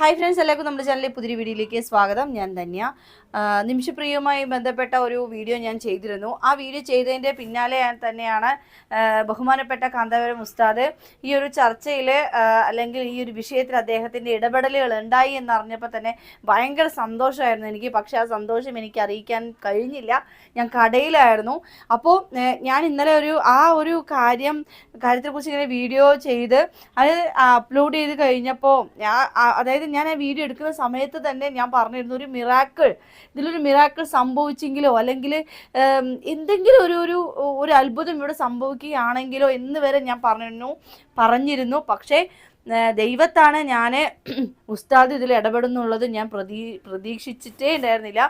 Hi friends എല്ലാവർക്കും നമ്മുടെ ചാനലിലെ പുതിയ വീഡിയോയിലേക്ക് സ്വാഗതം. ഞാൻ ധന്യ. നിമിഷപ്രിയവുമായി ബന്ധപ്പെട്ട ഒരു വീഡിയോ ഞാൻ ചെയ്തിരുന്നു. ആ വീഡിയോ ചെയ്തതിന്റെ പിന്നാലെ തന്നെയാണ് ബഹുമാനപ്പെട്ട കാന്തപുരം ഉസ്താദ് ഈ ഒരു ചർച്ചയിൽ അല്ലെങ്കിൽ ഈ ഒരു വിഷയത്തിൽ അദ്ദേഹത്തിന്റെ ഇടപെടലുകൾ ഉണ്ടായി എന്നറിഞ്ഞപ്പോൾ തന്നെ ഭയങ്കര സന്തോഷമായിരുന്നു എനിക്ക്. പക്ഷേ ആ സന്തോഷം എനിക്ക് അറിയിക്കാൻ കഴിഞ്ഞില്ല. ഞാൻ കടയിലായിരുന്നു. അപ്പോൾ ഞാൻ ഇന്നലെ ഒരു ആ ഒരു കാര്യം കാര്യത്തെക്കുറിച്ച് ഇങ്ങനെ വീഡിയോ ചെയ്ത് അത് അപ്ലോഡ് ചെയ്ത് കഴിഞ്ഞപ്പോൾ അതായത് ഞാൻ ആ വീഡിയോ എടുക്കുന്ന സമയത്ത് തന്നെ ഞാൻ പറഞ്ഞിരുന്നു ഒരു മിറാക്കിൾ ഇതിലൊരു മിറാക്കിൾ സംഭവിച്ചെങ്കിലോ അല്ലെങ്കിൽ എന്തെങ്കിലും ഒരു ഒരു ഒരു അത്ഭുതം ഇവിടെ സംഭവിക്കുകയാണെങ്കിലോ എന്ന് വരെ ഞാൻ പറഞ്ഞിരുന്നു പറഞ്ഞിരുന്നു. പക്ഷേ ദൈവത്താണ് ഞാൻ ഉസ്താദ് ഇതിൽ ഇടപെടുന്നുള്ളത് ഞാൻ പ്രതീ പ്രതീക്ഷിച്ചിട്ടേ ഉണ്ടായിരുന്നില്ല.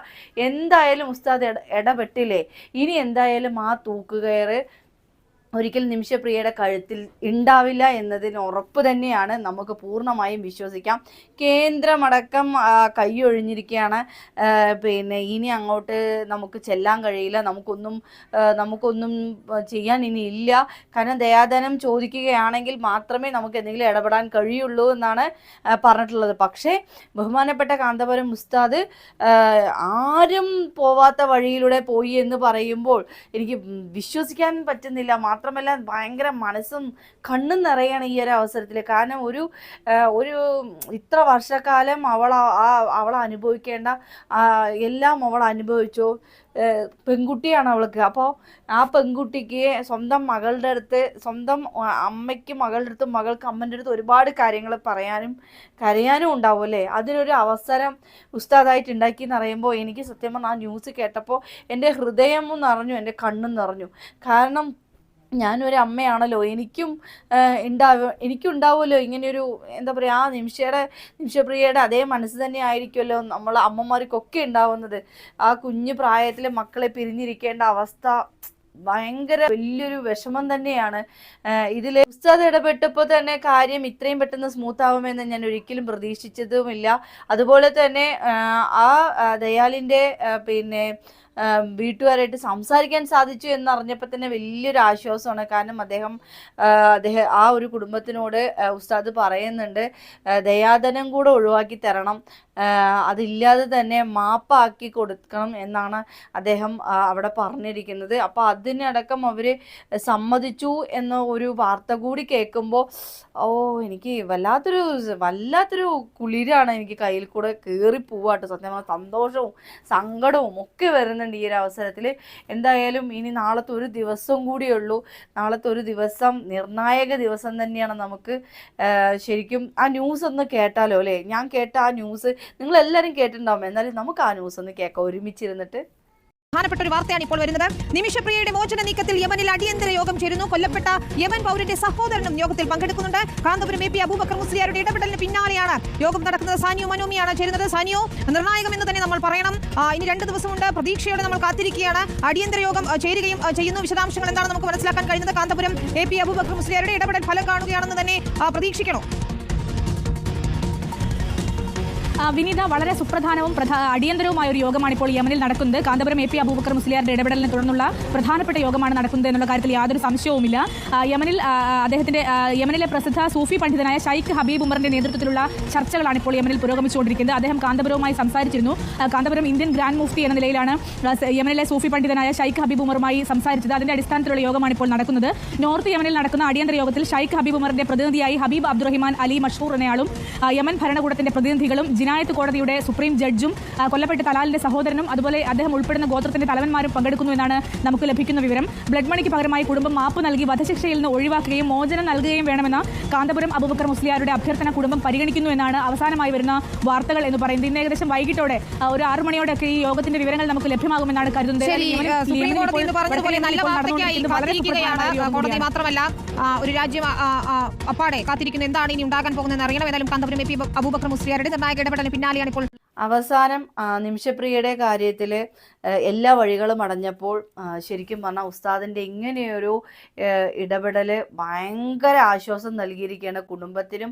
എന്തായാലും ഉസ്താദ് ഇട ഇടപെട്ടില്ലേ? ഇനി എന്തായാലും ആ തൂക്കുകയറ് ഒരിക്കൽ നിമിഷപ്രിയയുടെ കഴുത്തിൽ ഉണ്ടാവില്ല എന്നതിന് ഉറപ്പ് തന്നെയാണ് നമുക്ക് പൂർണമായും വിശ്വസിക്കാം. കേന്ദ്രമടക്കം കൈയൊഴിഞ്ഞിരിക്കുകയാണ് പിന്നെ ഇനി അങ്ങോട്ട് നമുക്ക് ചെല്ലാൻ കഴിയില്ല. നമുക്കൊന്നും നമുക്കൊന്നും ചെയ്യാൻ ഇനി ഇല്ല. കാരണം ദയാധനം ചോദിക്കുകയാണെങ്കിൽ മാത്രമേ നമുക്ക് എന്തെങ്കിലും ഇടപെടാൻ കഴിയുള്ളൂ എന്നാണ് പറഞ്ഞിട്ടുള്ളത്. പക്ഷേ ബഹുമാനപ്പെട്ട കാന്തപുരം ഉസ്താദ് ആരും പോവാത്ത വഴിയിലൂടെ പോയി എന്ന് പറയുമ്പോൾ എനിക്ക് വിശ്വസിക്കാൻ പറ്റുന്നില്ല. മാത്രമല്ല ഭയങ്കര മനസ്സും കണ്ണും നിറയാണ് ഈ ഒരു അവസരത്തിൽ കാരണം ഒരു ഒരു ഇത്ര വർഷക്കാലം അവൾ ആ- അവൾ അനുഭവിക്കേണ്ട എല്ലാം അവൾ അനുഭവിച്ചു. പെൺകുട്ടിയാണ് അവൾക്ക്. അപ്പോൾ ആ പെൺകുട്ടിക്ക് സ്വന്തം മകളുടെ അടുത്ത് സ്വന്തം അമ്മയ്ക്ക് മകളുടെ അടുത്തും മകൾക്ക് അമ്മന്റെ അടുത്ത് ഒരുപാട് കാര്യങ്ങൾ പറയാനും കരയാനും ഉണ്ടാവും അല്ലേ? അതിനൊരു അവസരം ഉസ്താദായിട്ട് ഉണ്ടാക്കി എന്ന് പറയുമ്പോൾ എനിക്ക് സത്യം പറഞ്ഞാൽ ആ ന്യൂസ് കേട്ടപ്പോൾ എന്റെ ഹൃദയവും നിറഞ്ഞു എന്റെ കണ്ണും നിറഞ്ഞു. കാരണം ഞാനൊരു അമ്മയാണല്ലോ. എനിക്കും ഉണ്ടാവും എനിക്കും ഉണ്ടാവുമല്ലോ ഇങ്ങനെയൊരു എന്താ പറയുക ആ നിമിഷയുടെ നിമിഷപ്രിയയുടെ അതേ മനസ്സ് തന്നെ ആയിരിക്കുമല്ലോ നമ്മൾ അമ്മമാർക്കൊക്കെ ഉണ്ടാവുന്നത്. ആ കുഞ്ഞു പ്രായത്തിൽ മക്കളെ പിരിഞ്ഞിരിക്കേണ്ട അവസ്ഥ ഭയങ്കര വലിയൊരു വിഷമം തന്നെയാണ്. ഇതിൽ ഉസ്താദ് ഇടപെട്ടപ്പോൾ തന്നെ കാര്യം ഇത്രയും പെട്ടെന്ന് സ്മൂത്ത് ആവുമെന്ന് ഞാൻ ഒരിക്കലും പ്രതീക്ഷിച്ചതുമില്ല. അതുപോലെ തന്നെ ആ, ദയാലിന്റെ പിന്നെ വീട്ടുകാരായിട്ട് സംസാരിക്കാൻ സാധിച്ചു എന്നറിഞ്ഞപ്പോൾ തന്നെ വലിയൊരു ആശ്വാസമാണ്. കാരണം അദ്ദേഹം അദ്ദേഹം ആ ഒരു കുടുംബത്തിനോട് ഉസ്താദ് പറയുന്നുണ്ട് ദയാധനം കൂടെ ഒഴിവാക്കി തരണം. അതില്ലാതെ തന്നെ മാപ്പാക്കി കൊടുക്കണം എന്നാണ് അദ്ദേഹം അവിടെ പറഞ്ഞിരിക്കുന്നത്. അപ്പോൾ അതിനടക്കം അവർ സമ്മതിച്ചു എന്ന ഒരു വാർത്ത കൂടി കേൾക്കുമ്പോൾ ഓ എനിക്ക് വല്ലാത്തൊരു വല്ലാത്തൊരു കുളിരാണ് എനിക്ക് കയ്യിൽ കൂടെ കയറി പോവാട്ടോ. സത്യം പറഞ്ഞാൽ സന്തോഷവും സങ്കടവും ഒക്കെ വരുന്നുണ്ട് ഈ ഒരു അവസരത്തിൽ എന്തായാലും ഇനി നാളത്തെ ഒരു ദിവസം കൂടിയുള്ളൂ. നാളത്തെ ഒരു ദിവസം നിർണായക ദിവസം തന്നെയാണ് നമുക്ക് ശരിക്കും ആ ന്യൂസ് ഒന്ന് കേട്ടാലോ അല്ലേ? ഞാൻ കേട്ട ആ ന്യൂസ് നിങ്ങൾ എല്ലാവരും കേട്ടിട്ടുണ്ടാവും. എന്നാലും നമുക്ക് ആ ന്യൂസ് ഒന്ന് കേൾക്കാം. ഒരുമിച്ചിരുന്നിട്ട്. പ്രധാനപ്പെട്ട ഒരു വാർത്തയാണ് ഇപ്പോൾ വരുന്നത്. നിമിഷപ്രിയയുടെ മോചന നീക്കത്തിൽ യമനിൽ അടിയന്തര യോഗം ചേരുന്നു. കൊല്ലപ്പെട്ട യമൻ പൗരന്റെ സഹോദരനും യോഗത്തിൽ പങ്കെടുക്കുന്നുണ്ട്. കാന്തപുരം എ പി അബൂബക്കർ മുസ്ലിയാരുടെ ഇടപെടലിന് പിന്നാലെയാണ് യോഗം നടക്കുന്നത്. സാനിയോ മനോമിയാണ് ചേരുന്നത്. സാനിയോ നിർണായകം എന്ന് തന്നെ നമ്മൾ പറയണം. ഇനി രണ്ട് ദിവസമുണ്ട്. പ്രതീക്ഷയോടെ നമ്മൾ കാത്തിരിക്കുകയാണ്. അടിയന്തര യോഗം ചേരുകയും ചെയ്യുന്നു വിശദാംശങ്ങൾ എന്താണ് നമുക്ക് മനസ്സിലാക്കാൻ കഴിയുന്നത് കാന്തപുരം എ പി അബൂബക്കർ മുസ്ലിയാരുടെ ഇടപെടൽ ഫലം കാണുകയാണെന്ന് തന്നെ പ്രതീക്ഷിക്കണോ. വിനീത വളരെ സുപ്രധാനവും അടിയന്തരവുമായ ഒരു യോഗമാണ് ഇപ്പോൾ യമനിൽ നടക്കുന്നത്. കാന്തപുരം എ പി അബൂബക്കർ മുസ്ലിയാരുടെ ഇടപെടലിനെ തുടർന്നുള്ള പ്രധാനപ്പെട്ട യോഗമാണ് നടക്കുന്നത് എന്നുള്ള കാര്യത്തിൽ യാതൊരു സംശയവുമില്ല. യമനിൽ അദ്ദേഹത്തിന്റെ യമനിലെ പ്രസിദ്ധ സൂഫി പണ്ഡിതനായ ഷൈഖ് ഹബീബ് ഉമറിന്റെ നേതൃത്വത്തിലുള്ള ചർച്ചകളാണ് ഇപ്പോൾ യമനിൽ പുരോഗമിച്ചുകൊണ്ടിരിക്കുന്നത്. അദ്ദേഹം കാന്തപുരവുമായി സംസാരിച്ചിരുന്നു. കാന്തപുരം ഇന്ത്യൻ ഗ്രാൻഡ് മുഫ്തി എന്ന നിലയിലാണ് യമനിലെ സൂഫി പണ്ഡിതനായ ഷൈഖ് ഹബീബ് ഉമറുമായി സംസാരിച്ചത്. അതിന്റെ അടിസ്ഥാനത്തിലുള്ള യോഗമാണ് ഇപ്പോൾ നടക്കുന്നത്. നോർത്ത് യമനിൽ നടക്കുന്ന അടിയന്തര യോഗത്തിൽ ഷൈഖ് ഹബീബ് ഉമറിന്റെ പ്രതിനിധിയായി ഹബീബ് അബ്ദുറഹിമാൻ അലി മഷൂർ എന്നയാളും യമൻ ഭരണകൂടത്തിന്റെ പ്രതിനിധികളും ജിനായത്ത് കോടതിയുടെ സുപ്രീം ജഡ്ജും കൊല്ലപ്പെട്ട തലാലിന്റെ സഹോദരനും അതുപോലെ അദ്ദേഹം ഉൾപ്പെടുന്ന ഗോത്രത്തിന്റെ തലവന്മാരും പങ്കെടുക്കുന്നു എന്നാണ് നമുക്ക് ലഭിക്കുന്ന വിവരം. ബ്ലഡ് മണിക്ക് പകരമായി കുടുംബം മാപ്പ് നൽകി വധശിക്ഷയിൽ നിന്ന് ഒഴിവാക്കുകയും മോചനം നൽകുകയും വേണമെന്ന കാന്തപുരം അബുബക്കർ മുസ്ലിയാരുടെ അഭ്യർത്ഥന കുടുംബം പരിഗണിക്കുന്നു എന്നാണ് അവസാനമായി വരുന്ന വാർത്തകൾ എന്ന് പറയുന്നത്. ഇന്ന് ഏകദേശം വൈകിട്ടോടെ ഒരു ആറു മണിയോടെയൊക്കെ ഈ യോഗത്തിന്റെ വിവരങ്ങൾ നമുക്ക് ലഭ്യമാകുമെന്നാണ് കരുതുന്നത്. മാത്രമല്ല ഒരു രാജ്യം അപ്പാടെ കാത്തിരിക്കുന്ന. എന്താണ് ഇനി ഉണ്ടാകാൻ പോകുന്നതെന്ന് അറിയണം. ഏതായാലും കാന്തപുരം എ പി അബൂബക്കർ മുസ്ലിയാരുടെ നിർണായക ഇടപെടലിന് പിന്നാലെയാണ് ഇപ്പോൾ അവസാനം നിമിഷപ്രിയയുടെ കാര്യത്തിൽ എല്ലാ വഴികളും അടഞ്ഞപ്പോൾ ശരിക്കും പറഞ്ഞാൽ ഉസ്താദിന്റെ ഇങ്ങനെയൊരു ഇടപെടൽ ഭയങ്കര ആശ്വാസം നൽകിയിരിക്കുകയാണ് കുടുംബത്തിനും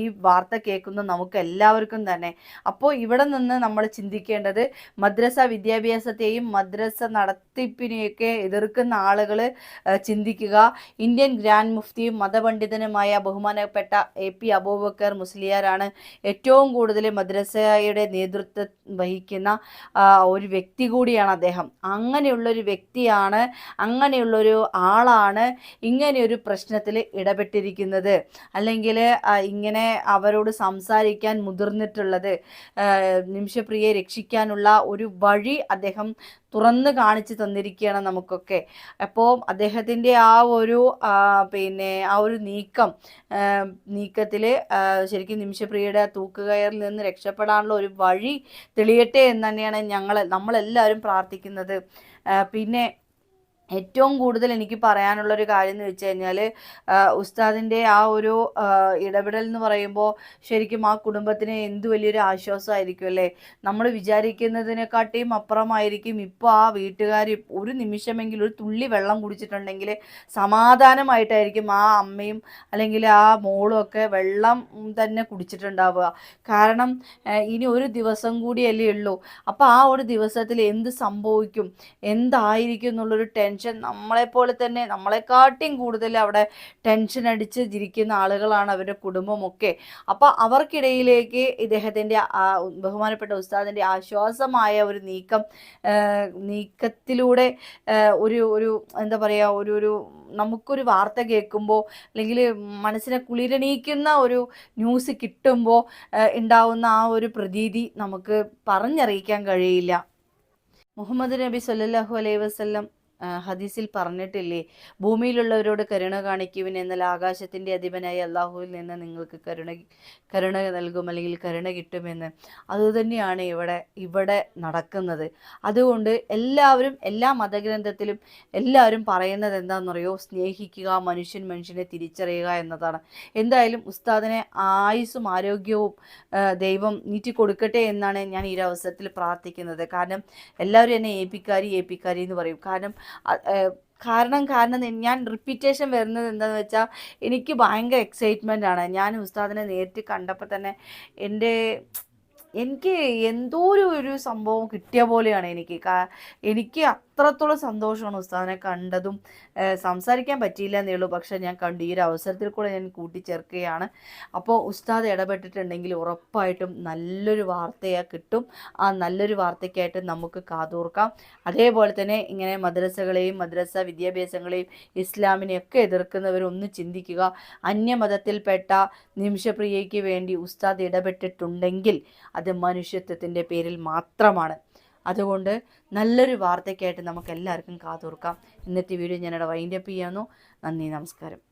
ഈ വാർത്ത കേൾക്കുന്ന നമുക്ക് എല്ലാവർക്കും തന്നെ. അപ്പോൾ ഇവിടെ നിന്ന് നമ്മൾ ചിന്തിക്കേണ്ടത് മദ്രസ വിദ്യാഭ്യാസത്തെയും മദ്രസ നടത്തിപ്പിനെയൊക്കെ എതിർക്കുന്ന ആളുകൾ ചിന്തിക്കുക. ഇന്ത്യൻ ഗ്രാൻഡ് മുഫ്തിയും മതപണ്ഡിതനുമായ ബഹുമാനപ്പെട്ട എ പി അബൂബക്കർ മുസ്ലിയാരാണ് ഏറ്റവും കൂടുതൽ മദ്രസയുടെ നേതൃത്വം വഹിക്കുന്ന ഒരു വ്യക്തി കൂടിയാണ് അദ്ദേഹം. അങ്ങനെയുള്ളൊരു വ്യക്തിയാണ് അങ്ങനെയുള്ളൊരു ആളാണ് ഇങ്ങനെയൊരു പ്രശ്നത്തിൽ ഇടപെട്ടിരിക്കുന്നത്. അല്ലെങ്കിൽ ഇങ്ങനെ അവരോട് സംസാരിക്കാൻ മുതിർന്നിട്ടുള്ളത് നിമിഷപ്രിയെ രക്ഷിക്കാനുള്ള ഒരു വഴി അദ്ദേഹം തുറന്ന് കാണിച്ചു തന്നിരിക്കുകയാണ് നമുക്കൊക്കെ. അപ്പോൾ അദ്ദേഹത്തിന്റെ ആ ഒരു പിന്നെ ആ ഒരു നീക്കം നീക്കത്തിൽ ശരിക്കും നിമിഷപ്രിയയുടെ തൂക്കുകയറിൽ നിന്ന് രക്ഷപ്പെടാനുള്ള ഒരു വഴി തെളിയട്ടെ എന്ന് തന്നെയാണ് ഞങ്ങൾ നമ്മളെല്ലാവരും പ്രാർത്ഥിക്കുന്നത്. പിന്നെ ഏറ്റവും കൂടുതൽ എനിക്ക് പറയാനുള്ളൊരു കാര്യം എന്ന് വെച്ച് കഴിഞ്ഞാൽ ഉസ്താദിന്റെ ആ ഒരു ഇടപെടൽ എന്ന് പറയുമ്പോൾ ശരിക്കും ആ കുടുംബത്തിന് എന്ത് വലിയൊരു ആശ്വാസമായിരിക്കും അല്ലേ? നമ്മൾ വിചാരിക്കുന്നതിനെക്കാട്ടിയും അപ്പുറമായിരിക്കും ഇപ്പോൾ ആ വീട്ടുകാർ ഒരു നിമിഷമെങ്കിലും ഒരു തുള്ളി വെള്ളം കുടിച്ചിട്ടുണ്ടെങ്കിൽ സമാധാനമായിട്ടായിരിക്കും ആ അമ്മയും അല്ലെങ്കിൽ ആ മോളും ഒക്കെ വെള്ളം തന്നെ കുടിച്ചിട്ടുണ്ടാവുക. കാരണം ഇനി ഒരു ദിവസം കൂടിയല്ലേ ഉള്ളൂ. അപ്പോൾ ആ ഒരു ദിവസത്തിൽ എന്ത് സംഭവിക്കും? എന്തായിരിക്കും എന്നുള്ളൊരു ടെൻഷൻ നമ്മളെപ്പോലെ തന്നെ നമ്മളെക്കാട്ടിയും കൂടുതൽ അവിടെ ടെൻഷൻ അടിച്ച് ഇരിക്കുന്ന ആളുകളാണ് അവരുടെ കുടുംബമൊക്കെ. അപ്പോൾ അവർക്കിടയിലേക്ക് ഇദ്ദേഹത്തിന്റെ ബഹുമാനപ്പെട്ട ഉസ്താദിന്റെ ആശ്വാസമായ ഒരു നീക്കം നീക്കത്തിലൂടെ ഒരു ഒരു എന്താ പറയുക ഒരു ഒരു നമുക്കൊരു വാർത്ത കേൾക്കുമ്പോൾ അല്ലെങ്കിൽ മനസ്സിനെ കുളിരണീക്കുന്ന ഒരു ന്യൂസ് കിട്ടുമ്പോൾ ഉണ്ടാവുന്ന ആ ഒരു പ്രതീതി നമുക്ക് പറഞ്ഞറിയിക്കാൻ കഴിയില്ല. മുഹമ്മദ് നബി സല്ലല്ലാഹു അലൈഹി വസല്ലം ഹദീസിൽ പറഞ്ഞിട്ടില്ലേ? ഭൂമിയിലുള്ളവരോട് കരുണ കാണിക്കുവിൻ എന്നാൽ ആകാശത്തിന്റെ അധിപനായ അള്ളാഹുവിൽ നിന്ന് നിങ്ങൾക്ക് കരുണ കരുണ നൽകും അല്ലെങ്കിൽ കരുണ കിട്ടുമെന്ന്. അതുതന്നെയാണ് ഇവിടെ ഇവിടെ നടക്കുന്നത്. അതുകൊണ്ട് എല്ലാവരും എല്ലാ മതഗ്രന്ഥത്തിലും എല്ലാവരും പറയുന്നത് എന്താണെന്നറിയോ? സ്നേഹിക്കുക മനുഷ്യൻ മനുഷ്യനെ തിരിച്ചറിയുക എന്നതാണ്. എന്തായാലും ഉസ്താദിനെ ആയുസ്സും ആരോഗ്യവും ദൈവം നീട്ടി കൊടുക്കട്ടെ എന്നാണ് ഞാൻ ഈ ഒരു അവസരത്തിൽ പ്രാർത്ഥിക്കുന്നത്. കാരണം എല്ലാവരും എന്നെ ഏപ്പിക്കാരി ഏപ്പിക്കാരി എന്ന് പറയും. കാരണം കാരണം കാരണം ഞാൻ റിപ്പീറ്റേഷൻ വരുന്നത് എന്താണെന്ന് വെച്ചാൽ എനിക്ക് ഭയങ്കര എക്സൈറ്റ്മെന്റ് ആണ്. ഞാൻ ഉസ്താദിനെ നേരിട്ട് കണ്ടപ്പോൾ തന്നെ എന്റെ എനിക്ക് എന്തോ ഒരു ഒരു സംഭവം കിട്ടിയ പോലെയാണ് എനിക്ക്. എനിക്ക് അത്രത്തോളം സന്തോഷമാണ് ഉസ്താദിനെ കണ്ടതും സംസാരിക്കാൻ പറ്റിയില്ല എന്നേ ഉള്ളൂ പക്ഷേ ഞാൻ കണ്ടു ഈ ഒരു അവസരത്തിൽ കൂടെ ഞാൻ കൂട്ടിച്ചേർക്കുകയാണ്. അപ്പോൾ ഉസ്താദ് ഇടപെട്ടിട്ടുണ്ടെങ്കിൽ ഉറപ്പായിട്ടും നല്ലൊരു വാർത്തയാ കിട്ടും. ആ നല്ലൊരു വാർത്തയ്ക്കായിട്ട് നമുക്ക് കാതോർക്കാം. അതേപോലെ തന്നെ ഇങ്ങനെ മദ്രസകളെയും മദ്രസ വിദ്യാഭ്യാസങ്ങളെയും ഇസ്ലാമിനെയൊക്കെ എതിർക്കുന്നവരൊന്ന് ചിന്തിക്കുക. അന്യമതത്തിൽപ്പെട്ട നിമിഷപ്രിയയ്ക്ക് വേണ്ടി ഉസ്താദ് ഇടപെട്ടിട്ടുണ്ടെങ്കിൽ അത് മനുഷ്യത്വത്തിന്റെ പേരിൽ മാത്രമാണ്. അതുകൊണ്ട് നല്ലൊരു വാർത്തയ്ക്കായിട്ട് നമുക്ക് എല്ലാവർക്കും കാതോർക്കാം. ഇന്നത്തെ വീഡിയോ ഞാനിവിടെ വൈൻഡപ്പ് ചെയ്യാന്നു. നന്ദി നമസ്കാരം.